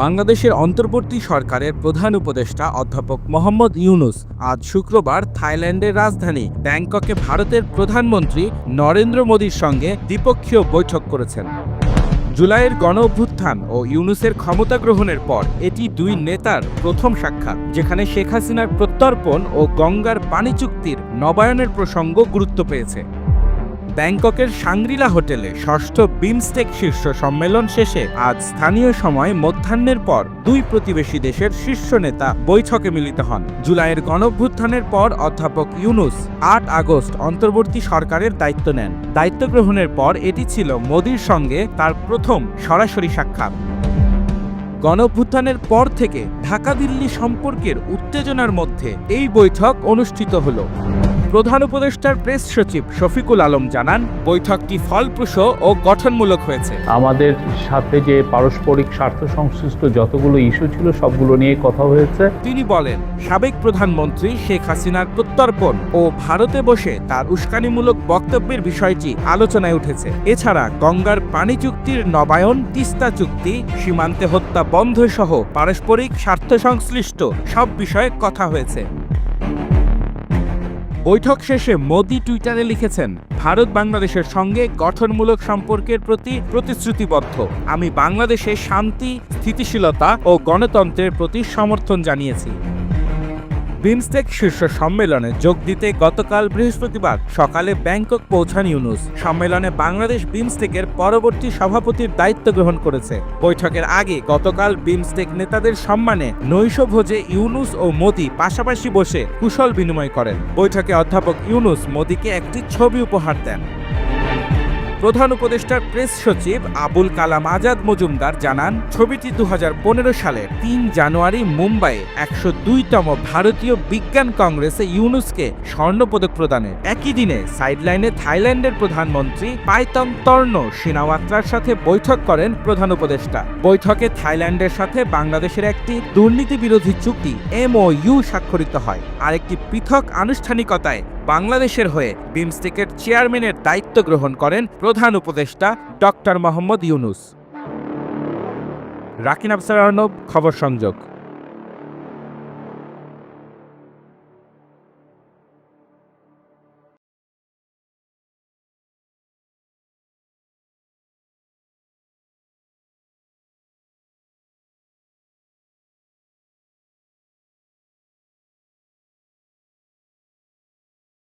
বাংলাদেশের অন্তর্বর্তী সরকারের প্রধান উপদেষ্টা অধ্যাপক মোহাম্মদ ইউনুস আজ শুক্রবার থাইল্যান্ডের রাজধানী ব্যাংককে ভারতের প্রধানমন্ত্রী নরেন্দ্র মোদীর সঙ্গে দ্বিপক্ষীয় বৈঠক করেছেন। জুলাইয়ের গণ অভ্যুত্থান ও ইউনুসের ক্ষমতা গ্রহণের পর এটি দুই নেতার প্রথম সাক্ষাৎ, যেখানে শেখ হাসিনার প্রত্যর্পণ ও গঙ্গার পানি চুক্তির নবায়নের প্রসঙ্গ গুরুত্ব পেয়েছে। ব্যাংককের সাংরিলা হোটেলে ষষ্ঠ বিমস্টেক শীর্ষ সম্মেলন শেষে আজ স্থানীয় সময় মধ্যাহ্নের পর দুই প্রতিবেশী দেশের শীর্ষ নেতা বৈঠকে মিলিত হন। জুলাইয়ের গণভ্যুত্থানের পর অধ্যাপক ইউনুস আট আগস্ট অন্তর্বর্তী সরকারের দায়িত্ব নেন। দায়িত্ব গ্রহণের পর এটি ছিল মোদির সঙ্গে তার প্রথম সরাসরি সাক্ষাৎ। গণভ্যুত্থানের পর থেকে ঢাকা দিল্লি সম্পর্কের উত্তেজনার মধ্যে এই বৈঠক অনুষ্ঠিত হলো। প্রধান উপদেষ্টার প্রেস সচিব শফিকুল আলম জানান বৈঠকটি ফলপ্রসূ ও গঠনমূলক হয়েছে। আমাদের সাথে যে পারস্পরিক স্বার্থ সংশ্লিষ্ট যতগুলো ইস্যু ছিল সবগুলো নিয়ে কথা হয়েছে। তিনি বলেন সাবেক প্রধানমন্ত্রী শেখ হাসিনার প্রত্যর্পণ ও ভারতে বসে তার উস্কানিমূলক বক্তব্যের বিষয়টি আলোচনায় উঠেছে। এছাড়া গঙ্গার পানি চুক্তির নবায়ন তিস্তা চুক্তি সীমান্তে হত্যা বন্ধ সহ পারস্পরিক স্বার্থ সংশ্লিষ্ট সব বিষয়ে কথা হয়েছে। বৈঠক শেষে মোদি টুইটারে লিখেছেন, ভারত বাংলাদেশের সঙ্গে গঠনমূলক সম্পর্কের প্রতি প্রতিশ্রুতিবদ্ধ। আমি বাংলাদেশে শান্তি, স্থিতিশীলতা ও গণতন্ত্রের প্রতি সমর্থন জানিয়েছি। বিমস্টেক শীর্ষ সম্মেলনে যোগ দিতে গতকাল বৃহস্পতিবার সকালে ব্যাংকক পৌঁছান ইউনুস। সম্মেলনে বাংলাদেশ বিমস্টেকের পরবর্তী সভাপতির দায়িত্ব গ্রহণ করেছে। বৈঠকের আগে গতকাল বিমস্টেক নেতাদের সম্মানে নৈশভোজে ইউনুস ও মোদি পাশাপাশি বসে কুশল বিনিময় করেন। বৈঠকে অধ্যাপক ইউনুস মোদিকে একটি ছবি উপহার দেন। প্রধান উপদেষ্টার প্রেস সচিব আবুল কালাম আজাদ মজুমদার জানান, ছবিটি দু হাজার সালের তিন জানুয়ারি মুম্বাইয়ে একশো দুইতম ভারতীয় বিজ্ঞান কংগ্রেসে ইউনুসকে স্বর্ণপদক প্রদানের। একই দিনে সাইডলাইনে থাইল্যান্ডের প্রধানমন্ত্রী পাইতম তর্ণ সিনাওয়াত্রার সাথে বৈঠক করেন প্রধান উপদেষ্টা। বৈঠকে থাইল্যান্ডের সাথে বাংলাদেশের একটি দুর্নীতি বিরোধী চুক্তি এমওইউ স্বাক্ষরিত হয়। আরেকটি পৃথক আনুষ্ঠানিকতায় বাংলাদেশের হয়ে বিমস্টেকের চেয়ারম্যানের দায়িত্ব গ্রহণ করেন প্রধান উপদেষ্টা ডক্টর মোহাম্মদ ইউনুস। রাকিন আফসার আর্নব খবর সংযোগ।